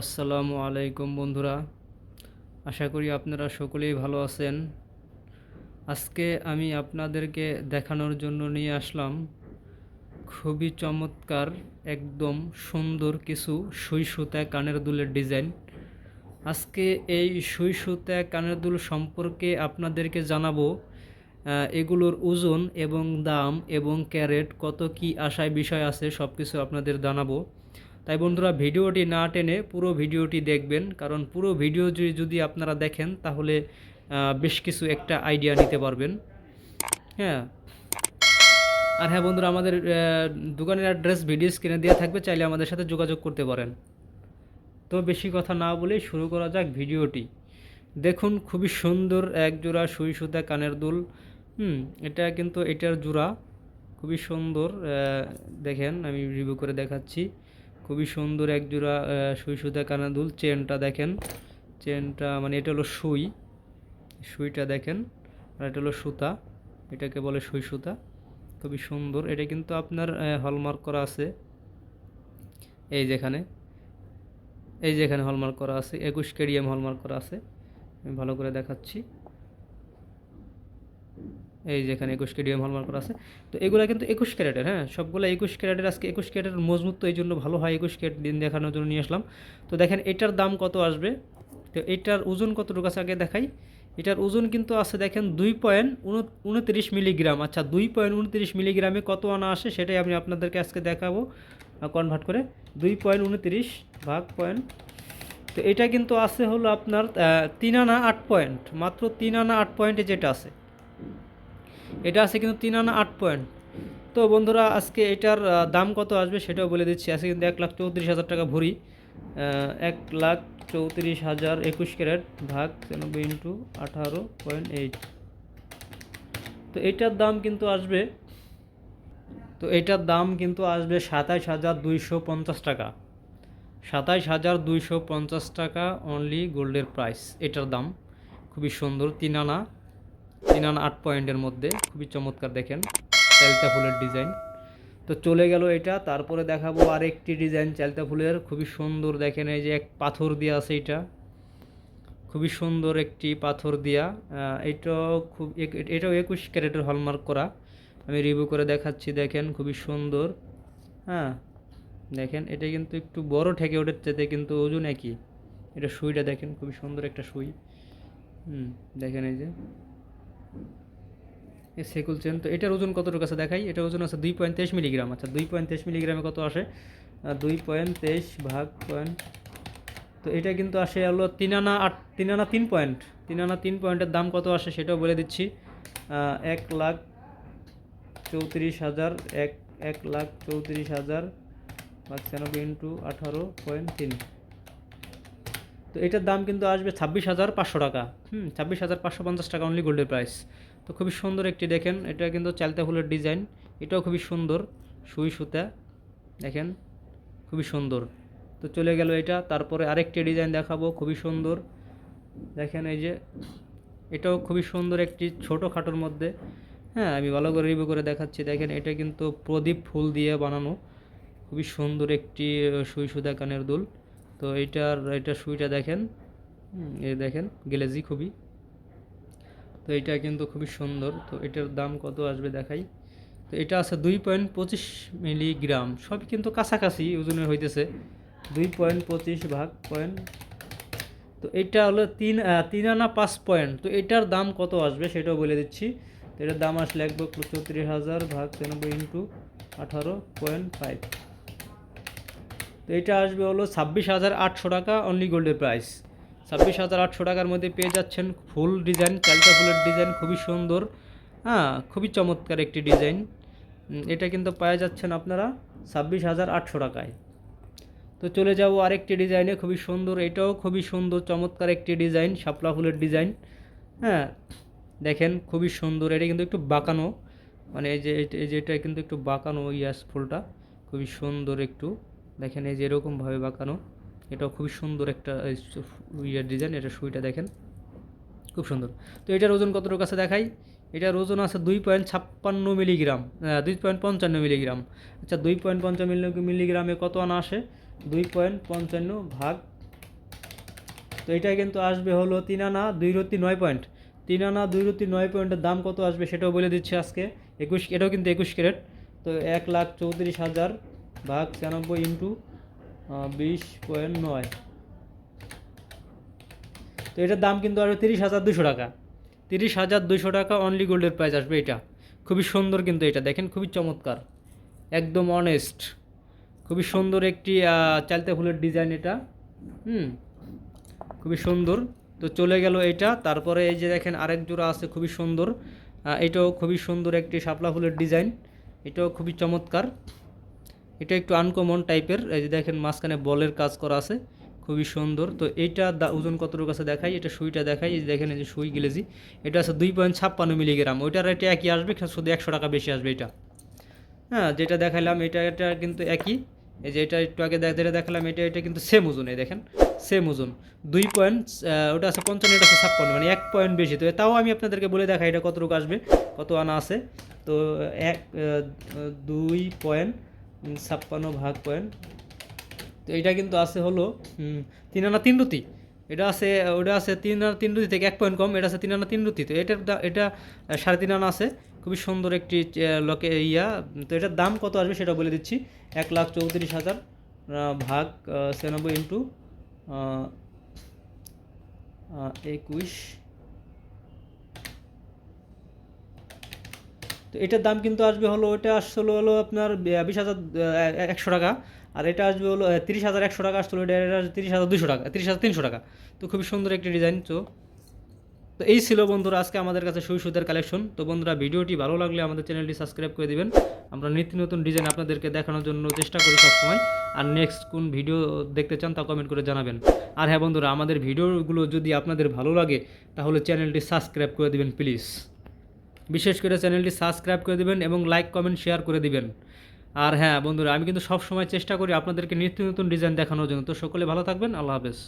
আসসালামু আলাইকুম বন্ধুরা। আশা করি আপনারা সকলেই ভালো আছেন। আজকে আমি আপনাদেরকে দেখানোর জন্য নিয়ে আসলাম খুবই চমৎকার, একদম সুন্দর কিছু সুই সুতা কানের দুলের ডিজাইন। আজকে এই সুই সুতা কানের দুল সম্পর্কে আপনাদেরকে জানাব এগুলোর ওজন এবং দাম এবং ক্যারেট কত কি আশায় বিষয় আছে সব কিছু আপনাদের জানাব। তাই বন্ধুরা ভিডিওটি না টেনে পুরো ভিডিওটি দেখবেন, কারণ পুরো ভিডিও যদি আপনারা দেখেন, তাহলে বেশ কিছু একটা আইডিয়া নিতে পারবেন। হ্যাঁ। আর হ্যাঁ বন্ধুরা, আমাদের দোকানের অ্যাড্রেস ভিডিও স্ক্রিনে দেওয়া থাকবে, চাইলে আমাদের সাথে যোগাযোগ করতে পারেন। তো বেশি কথা না বলে শুরু করা যাক ভিডিওটি। দেখুন, খুবই সুন্দর এক জোড়া সুই সুতা কানের দুল। হুম, এটা কিন্তু এটার জোড়া। খুবই সুন্দর দেখেন, আমি রিভিউ করে দেখাচ্ছি। খুবই সুন্দর এক জোড়া সুই সুতা কানের দুল চেনটা দেখেন, চেনটা মানে এটা হলো সুই, সুইটা দেখেন, আর এটা হলো সুতা, এটাকে বলে সুই সুতা। খুবই সুন্দর, এটা কিন্তু আপনার হলমার্ক করা আছে। এই যেখানে এই যেখানে হলমার্ক করা আছে, একুশ কেডিএম হলমার্ক করা আছে। আমি ভালো করে দেখাচ্ছি। এই যেখানে একুশ কেডিএম হলমার্ক করা আছে। তো এগুলো কিন্তু একুশ ক্যারেটের হ্যাঁ? সবগুলো একুশ ক্যারেটের, আজকে একুশ ক্যারেটের মজবুত তো এই জন্য ভালো হয় একুশ ক্যারেট দিন দেখানোর জন্য নিয়ে আসলাম। তো দেখেন এটার দাম কত আসবে? তো এটার ওজন কতটুকু আছে আগে দেখাই। এটার ওজন কিন্তু আছে দেখেন দুই পয়েন্ট উনত্রিশ মিলিগ্রাম। আচ্ছা দুই পয়েন্ট উনত্রিশ মিলিগ্রামে কত আনা আসে সেটাই আমি আপনাদেরকে আজকে দেখাবো কনভার্ট করে। দুই পয়েন্ট উনত্রিশ ভাগ পয়েন্ট। তো এটা কিন্তু আছে হলো আপনার তিন আনা আট পয়েন্ট। মাত্র তিন আনা আট পয়েন্টে যেটা আছে। এটা আছে কিন্তু তিন আনা আট পয়েন্ট তো বন্ধুরা, আজকে এটার দাম কত আসবে সেটাও বলে দিচ্ছি। আজকে কিন্তু এক লাখ চৌত্রিশ হাজার টাকা ভরি। এক লাখ চৌত্রিশ হাজার একুশ ক্যারেট ভাগ তিরানব্বই ইন্টু আঠারো পয়েন্ট এইট তো এটার দাম কিন্তু আসবে, তো এটার দাম কিন্তু আসবে সাতাইশ হাজার দুইশো পঞ্চাশ টাকা। সাতাইশ হাজার দুইশো পঞ্চাশ টাকা অনলি গোল্ডের প্রাইস এটার দাম খুবই সুন্দর, তিন আনা তিন আনা আট পয়েন্টের মধ্যে, খুবই চমৎকার দেখেন, চালতা ফুলের ডিজাইন। তো চলে গেল এটা, তারপরে দেখাবো আরেকটি ডিজাইন চালতা ফুলের, খুবই সুন্দর দেখেন, এই যে এক পাথর দেওয়া আছে এটা। খুবই সুন্দর একটি পাথর দিয়া এটাও খুব এটাও একুশ ক্যারেটের হলমার্ক করা। আমি রিভিউ করে দেখাচ্ছি, দেখেন, খুবই সুন্দর। হ্যাঁ দেখেন, এটা কিন্তু একটু বড় ঠেকে ওঠের চেতে কিন্তু ওজন একই। এটা সুইটা দেখেন, খুবই সুন্দর একটা সুই। হুম, দেখেন এই যে। সেকুল চেন, তো এটার ওজন কতটুকু আছে দেখাই? এটার ওজন আছে দুই পয়েন্ট তেইশ মিলিগ্রাম আচ্ছা দুই পয়েন্ট তেইশ মিলিগ্রামে কত আসে? দুই পয়েন্ট তেইশ ভাগ পয়েন্ট, তো এটা কিন্তু আসে হলো তিন আনা আট, তিন আনা তিন পয়েন্ট, তিন আনা তিন পয়েন্টের দাম কত আসে সেটাও বলে দিচ্ছি। এক লাখ চৌত্রিশ হাজার, এক এক লাখ চৌত্রিশ হাজার ছিয়ানব্বই ইন্টু আঠারো পয়েন্ট তিন। তো এটার দাম কিন্তু আসবে ছাব্বিশ হাজার পাঁচশো টাকা। হুম, ছাব্বিশ হাজার পাঁচশো পঞ্চাশ টাকা অনলি গোল্ডের প্রাইস তো খুবই সুন্দর একটি দেখেন, এটা কিন্তু চালতা ফুলের ডিজাইন এটাও খুবই সুন্দর, সুই সুতা, দেখেন, খুবই সুন্দর। তো চলে গেল এটা, তারপরে আরেকটি ডিজাইন দেখাবো, খুবই সুন্দর। দেখেন এই যে, এটাও খুবই সুন্দর একটি ছোটো খাটোর মধ্যে। হ্যাঁ আমি ভালো করে রিভিউ করে দেখাচ্ছি। দেখেন, এটা কিন্তু প্রদীপ ফুল দিয়ে বানানো। খুবই সুন্দর একটি, সুই সুতা কানের দুল। তো এইটার এটা সুইটা দেখেন। এই দেখেন, গ্লেজি খুবই। তো এটা কিন্তু খুবই সুন্দর। তো এটার দাম কত আসবে দেখাই। তো এটা আছে দুই পয়েন্ট পঁচিশ মিলিগ্রাম। সব কিন্তু কাছাকাছি, ওজনের হইতেছে। দুই পয়েন্ট পঁচিশ ভাগ পয়েন্ট। তো এটা হলো তিন তিন আনা পাঁচ পয়েন্ট। তো এটার দাম কত আসবে সেটাও বলে দিচ্ছি। তো এটার দাম আসলে একবার চৌত্রিশ হাজার ভাগ তিরানব্বই ইন্টু আঠারো পয়েন্ট ফাইভ। তো এটা আসবে হলো ছাব্বিশ হাজার আটশো টাকা অনলি গোল্ডের প্রাইস ছাব্বিশ হাজার আটশো টাকার মধ্যে পেয়ে যাচ্ছেন ফুল ডিজাইন চালতা ফুলের ডিজাইন খুবই সুন্দর। হ্যাঁ খুবই চমৎকার একটি ডিজাইন। এটা কিন্তু পাওয়া যাচ্ছেন আপনারা ছাব্বিশ হাজার আটশো টাকায়। তো চলে যাব আরেকটি ডিজাইনে, খুবই সুন্দর। এটাও খুবই সুন্দর, চমৎকার একটি ডিজাইন, শাপলা ফুলের ডিজাইন। হ্যাঁ দেখেন খুবই সুন্দর। এটা কিন্তু একটু বাঁকানো মানে এই যে এই যে, এটা কিন্তু একটু বাঁকানো ইয়াস ফুলটা, খুবই সুন্দর একটু। দেখেন এই যে এরকমভাবে বাঁকানো, এটাও খুবই সুন্দর একটা ইয়ের ডিজাইন এটা সুইটা দেখেন, খুব সুন্দর। তো এটার ওজন কতটুকু আছে দেখাই? এটার ওজন আছে দুই পয়েন্ট ছাপ্পান্ন মিলিগ্রাম দুই পয়েন্ট পঞ্চান্ন মিলিগ্রাম। আচ্ছা দুই পয়েন্ট পঞ্চান্ন মিলি, মিলিগ্রামে কত আনা আসে? দুই পয়েন্ট পঞ্চান্ন ভাগ। তো এটা কিন্তু আসবে হলো তিন আনা দুই রত্তি নয় পয়েন্ট। তিন আনা দুই রত্তি নয় পয়েন্টের দাম কত আসবে সেটাও বলে দিচ্ছি আজকে। একুশ, এটাও কিন্তু একুশ ক্যারেট। তো এক লাখ চৌত্রিশ হাজার ভাগ ছিয়ানব্বই ইন্টু বিশ পয়েন্ট নয়। তো এটার দাম কিন্তু আসবে তিরিশ হাজার দুশো টাকা। তিরিশ হাজার দুশো টাকা অনলি গোল্ডের প্রাইস আসবে এটা। খুবই সুন্দর কিন্তু এটা, দেখেন খুবই চমৎকার। একদম অনেস্ট খুবই সুন্দর একটি চালতা ফুলের ডিজাইন এটা। হুম, খুবই সুন্দর। তো চলে গেল এটা, তারপরে এই যে দেখেন আরেক জোড়া আছে, খুবই সুন্দর। এটাও খুবই সুন্দর একটি শাপলা ফুলের ডিজাইন এটাও খুবই চমৎকার। এটা একটু আনকমন টাইপের এই যে দেখেন মাঝখানে বলের কাজ করা আছে, খুবই সুন্দর। তো এইটা দা- ওজন কতটুকু আছে দেখাই, এটা সুইটা দেখাই, এই যে দেখেন এই যে সুই গিলেজি এটা আছে দুই পয়েন্ট ছাপ্পান্ন মিলিগ্রাম, ওইটার রেটে একই আসবে শুধু একশো টাকা বেশি আসবে এটা। হ্যাঁ যেটা দেখালাম এটা এটা কিন্তু একই। এই যে এটা একটু আগে যেটা দেখালাম, এটা এটা কিন্তু সেম ওজন, এই দেখেন সেম ওজন। দুই পয়েন্ট ওটা আছে পঞ্চান্ন, এটা আছে ছাপ্পান্ন মানে এক পয়েন্ট বেশি। তো তাও আমি আপনাদেরকে বলে দেখাই এটা কতটুকু আসবে, কত আনা আছে। তো এক দুই পয়েন্ট ছাপ্পান্ন ভাগ পয়েন্ট। তো এটা কিন্তু আছে হলো তিন আনা তিন রুতি। এটা আছে, ওটা আছে তিন আনা তিন রুতি থেকে এক পয়েন্ট কম, এটা আছে তিন আনা তিন রুতি। তো এটার এটা সাড়ে তিন আনা আছে। খুবই সুন্দর একটি লকে ইয়া। তো এটার দাম কত আসবে সেটা বলে দিচ্ছি। এক লাখ চৌত্রিশ হাজার ভাগ ছিয়ানব্বই ইন্টু একুশ। তো এটার দাম কিন্তু আসবে হলো ওটা আসলে হলো আপনার বিশ হাজার একশো টাকা। আর এটা আসবে হলো তিরিশ হাজার একশো টাকা আসলে, এটা এটা তিরিশ হাজার দুশো টাকা, তিরিশ হাজার তিনশো টাকা। তো খুবই সুন্দর একটি ডিজাইন, তো। তো এই ছিল বন্ধুরা আজকে আমাদের কাছে সুই সুদের কালেকশন। তো বন্ধুরা, ভিডিওটি ভালো লাগলে আমাদের চ্যানেলটি সাবস্ক্রাইব করে দিবেন। আমরা নিত্য নতুন ডিজাইন আপনাদেরকে দেখানোর জন্য চেষ্টা করি সবসময়। আর নেক্সট কোন ভিডিও দেখতে চান তা কমেন্ট করে জানাবেন। আর হ্যাঁ বন্ধুরা, আমাদের ভিডিওগুলো যদি আপনাদের ভালো লাগে, তাহলে চ্যানেলটি সাবস্ক্রাইব করে দিবেন প্লিজ বিশেষ করে চ্যানেলটি সাবস্ক্রাইব করে দেবেন এবং লাইক, কমেন্ট, শেয়ার করে দিবেন। আর হ্যাঁ বন্ধুরা, আমি কিন্তু সব সময় চেষ্টা করি আপনাদেরকে নিত্য নতুন ডিজাইন দেখানোর জন্য। তো সকলে ভালো থাকবেন, আল্লাহ হাফেজ।